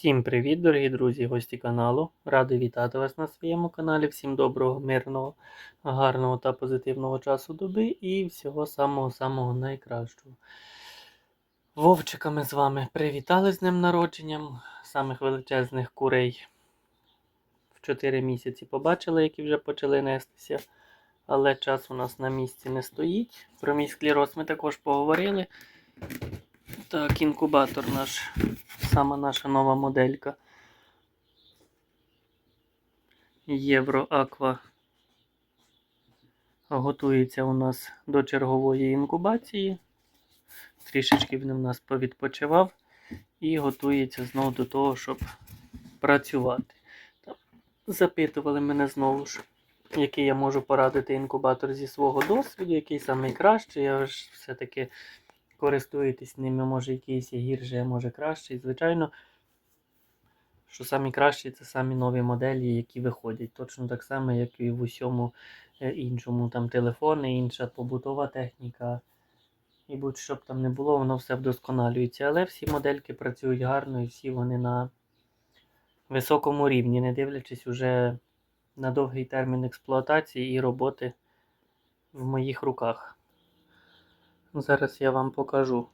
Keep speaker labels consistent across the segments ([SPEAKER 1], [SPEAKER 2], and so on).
[SPEAKER 1] Всім привіт, дорогі друзі, гості каналу. Радий вітати вас на своєму каналі. Всім доброго, мирного, гарного та позитивного часу доби і всього самого-самого найкращого. Вовчика ми з вами привітали з ним народженням, самих величезних курей. В 4 місяці побачили, які вже почали нестися. Але час у нас на місці не стоїть. Про мій склероз ми також поговорили. Так, інкубатор наш, сама наша нова моделька. Євро Аква готується у нас до чергової інкубації. Трішечки він у нас повідпочивав і готується знову до того, щоб працювати. Запитували мене знову ж, який я можу порадити інкубатор зі свого досвіду, який найкращий. Я ж все-таки користуєтесь ними, може якийсь є гірший, а може кращий. Звичайно, що самі кращі це самі нові моделі, які виходять. Точно так само, як і в усьому е, іншому. Там телефони, інша побутова техніка. І будь-що б там не було, воно все вдосконалюється. Але всі модельки працюють гарно і всі вони на високому рівні, не дивлячись уже на довгий термін експлуатації і роботи в моїх руках. Зараз я вам покажу,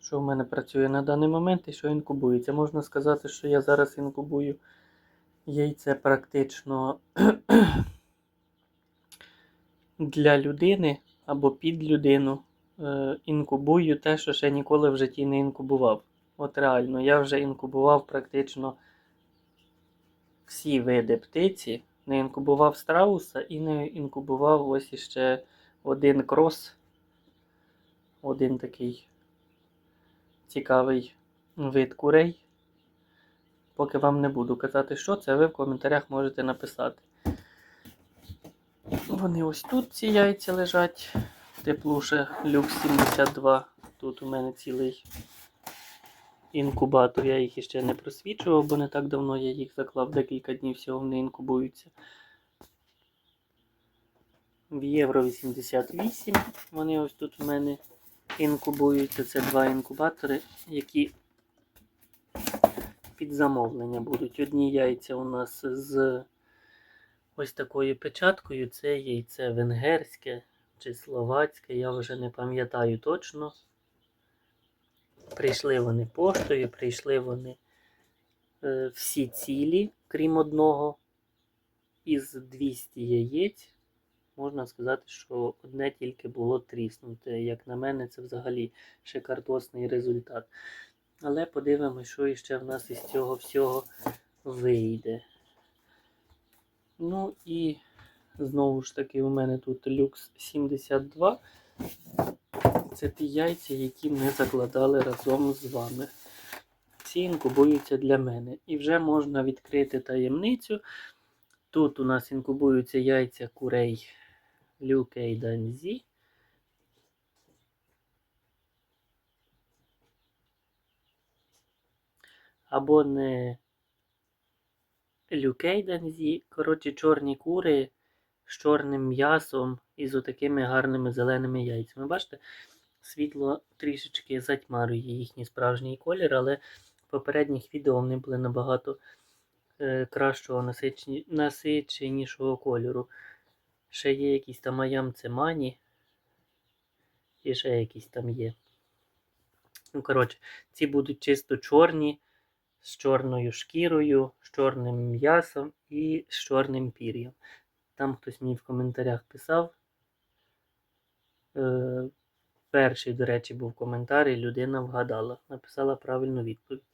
[SPEAKER 1] що в мене працює на даний момент і що інкубується. Можна сказати, що я зараз інкубую яйце практично для людини або під людину. Е, Інкубую те, що ще ніколи в житті не інкубував. От реально, я вже інкубував практично всі види птиці. Не інкубував страуса і не інкубував ось іще один крос, один такий цікавий вид курей. Поки вам не буду казати, що це, ви в коментарях можете написати. Вони ось тут ці яйця лежать. Теплуше люкс 72. Тут у мене цілий інкубатор. Я їх іще не просвічував, бо не так давно я їх заклав декілька днів всього вони інкубуються в Євро 88. Вони ось тут в мене інкубуються. Це два інкубатори, які під замовлення будуть. Одні яйця у нас з ось такою печаткою. Це яйце венгерське чи словацьке, я вже не пам'ятаю точно. Прийшли вони поштою, прийшли вони е, всі цілі, крім одного, із 200 яєць можна сказати, що одне тільки було тріснуте. Як на мене, це взагалі шикардосний результат. Але подивимось, що іще в нас із цього всього вийде. Ну і знову ж таки, у мене тут люкс 72. Це ті яйця, які ми закладали разом з вами. Ці інкубуються для мене. І вже можна відкрити таємницю. Тут у нас інкубуються яйця курей Люкейданзі. Або не Люкейданзі. Коротше, чорні кури з чорним м'ясом і з отакими гарними зеленими яйцями. Бачите, світло трішечки затьмарює їхній справжній колір, але в попередніх відео вони були набагато е, кращого насиченішого кольору. Ще є якісь там аям мані. І ще якісь там є. Ну, коротше, ці будуть чисто чорні, з чорною шкірою, з чорним м'ясом і з чорним пір'ям. Там хтось мені в коментарях писав. Е, Перший, до речі, був коментар, і людина вгадала, написала правильну відповідь.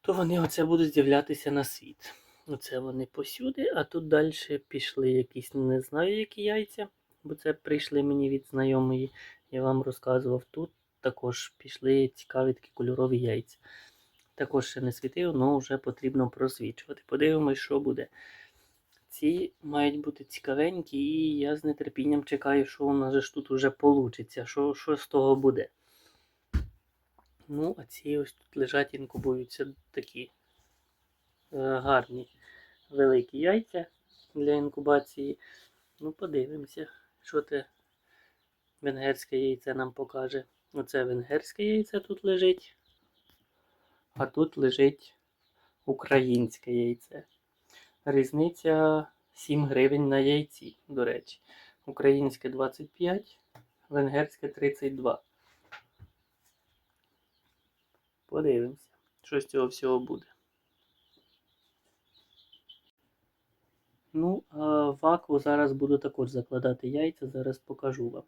[SPEAKER 1] То вони оце будуть з'являтися на світ. Оце вони посюди, а тут далі пішли якісь, не знаю, які яйця, бо це прийшли мені від знайомої, я вам розказував. Тут також пішли цікаві такі кольорові яйця. Також ще не світив, але вже потрібно просвічувати. Подивимось, що буде. Ці мають бути цікавенькі, і я з нетерпінням чекаю, що у нас ж тут вже вийде, що, що з того буде. Ну, а ці ось тут лежать, інкубуються такі. Е, гарні великі яйця для інкубації. Ну, подивимося, що те венгерське яйце нам покаже. Оце венгерське яйце тут лежить. а тут лежить українське яйце. Різниця 7 гривень на яйці, до речі. Українське 25, венгерське 32. Подивимося, що з цього всього буде. Ну, в акву зараз буду також закладати яйця, зараз покажу вам.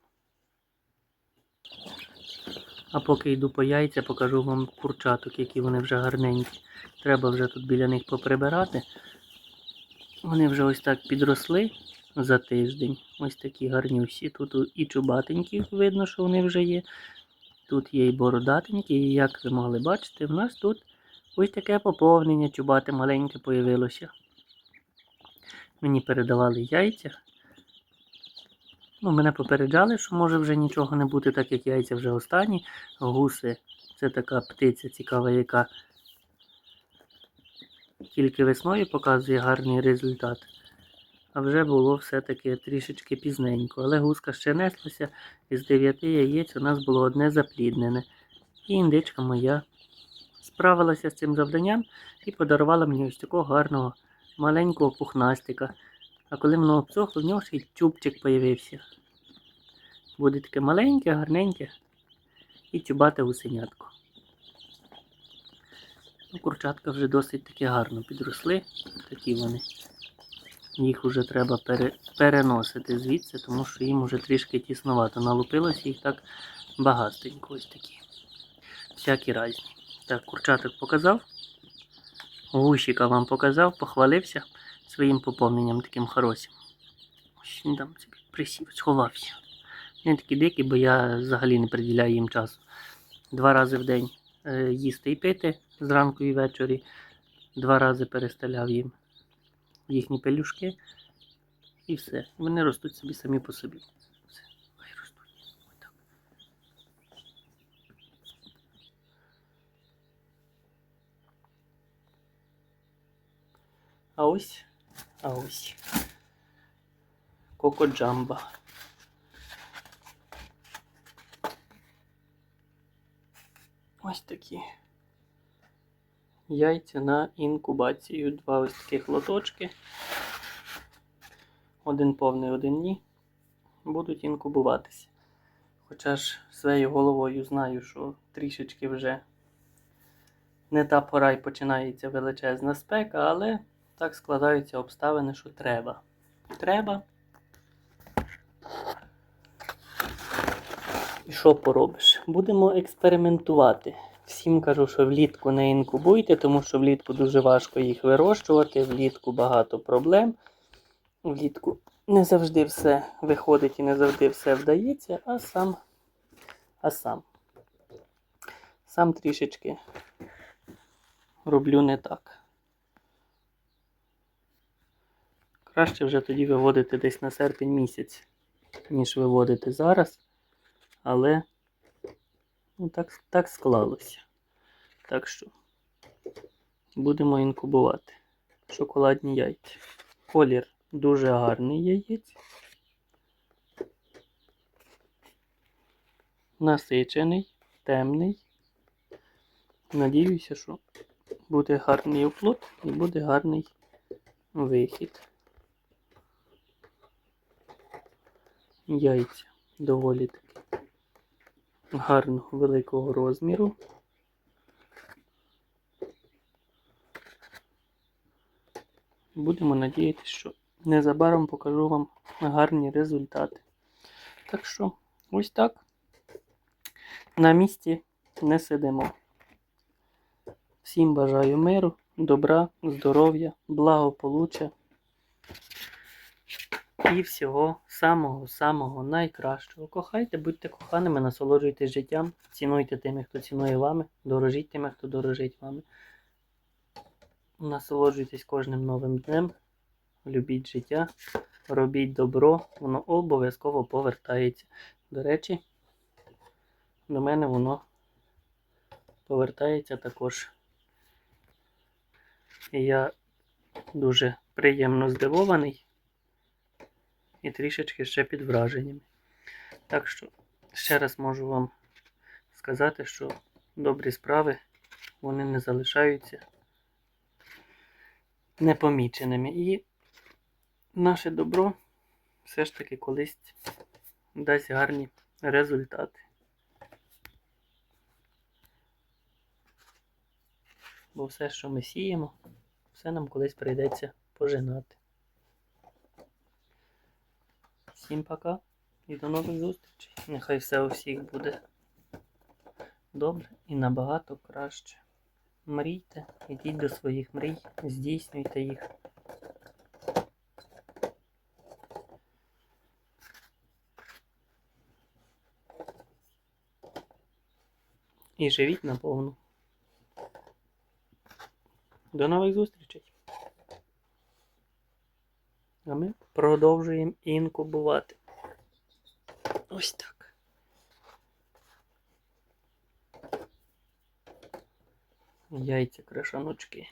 [SPEAKER 1] А поки йду по яйця, покажу вам курчаток, які вони вже гарненькі. Треба вже тут біля них поприбирати. Вони вже ось так підросли за тиждень. Ось такі гарнющі. Тут і чубатенькі, видно, що вони вже є. Тут є і бородатенькі, і як ви могли бачити, в нас тут ось таке поповнення чубате маленьке появилося. Мені передавали яйця. Ну, мене попереджали, що може вже нічого не бути, так як яйця вже останні. Гуси це така птиця цікава, яка тільки весною показує гарний результат. А вже було все-таки трішечки пізненько. Але гуска ще неслася, і з дев'яти яєць у нас було одне запліднене. І індичка моя справилася з цим завданням і подарувала мені ось такого гарного маленького пухнастика. А коли воно обсохло, в нього ще й чубчик появився. Буде таке маленьке, гарненьке і чубате гусенятко. Ну, курчатка вже досить таки гарно підросли. Такі вони. Їх вже треба пере, переносити звідси, тому що їм вже трішки тісновато. Налупилося їх так багатенько ось такі. Всякі різні. Так, курчаток показав. Гусіка вам показав, похвалився своїм поповненням таким хорошим. Він там присів, сховався. Він такі дикі, бо я взагалі не приділяю їм часу. Два рази в день е, їсти і пити зранку і ввечері. Два рази перестеляв їм їхні пелюшки. І все. Вони ростуть собі самі по собі. Все, хай ростуть. Ось так. А ось, а ось. Коко Джамба. Ось такі. Яйця на інкубацію. Два ось таких лоточки. Один повний, один ні. Будуть інкубуватися. Хоча ж своєю головою знаю, що трішечки вже не та пора й починається величезна спека, але так складаються обставини, що треба. Треба. І що поробиш? Будемо експериментувати. Всім кажу, що влітку не інкубуйте, тому що влітку дуже важко їх вирощувати, влітку багато проблем. Влітку не завжди все виходить і не завжди все вдається, а сам, а сам. Сам трішечки роблю не так. Краще вже тоді виводити десь на серпень місяць, ніж виводити зараз. Але ну, так, так склалося. Так що будемо інкубувати. Шоколадні яйця. Колір дуже гарний яєць. Насичений, темний. Надіюся, що буде гарний оплот і буде гарний вихід. Яйця доволі таки гарного великого розміру. Будемо надіятися, що незабаром покажу вам гарні результати. Так що, ось так. На місці не сидимо. Всім бажаю миру, добра, здоров'я, благополуччя і всього самого-самого найкращого. Кохайте, будьте коханими, насолоджуйтесь життям, цінуйте тими, хто цінує вами, дорожіть тими, хто дорожить вами. Насолоджуйтесь кожним новим днем, любіть життя, робіть добро, воно обов'язково повертається. До речі, до мене воно повертається також. І я дуже приємно здивований і трішечки ще під враженнями. Так що ще раз можу вам сказати, що добрі справи вони не залишаються непоміченими. І наше добро все ж таки колись дасть гарні результати. Бо все, що ми сіємо, все нам колись прийдеться пожинати. Всім пока і до нових зустрічей. Нехай все у всіх буде добре і набагато краще. Мрійте, ідіть до своїх мрій, здійснюйте їх. І живіть наповну. До нових зустрічей. А ми продовжуємо інкубувати. Ось так. Яйця крашаночки.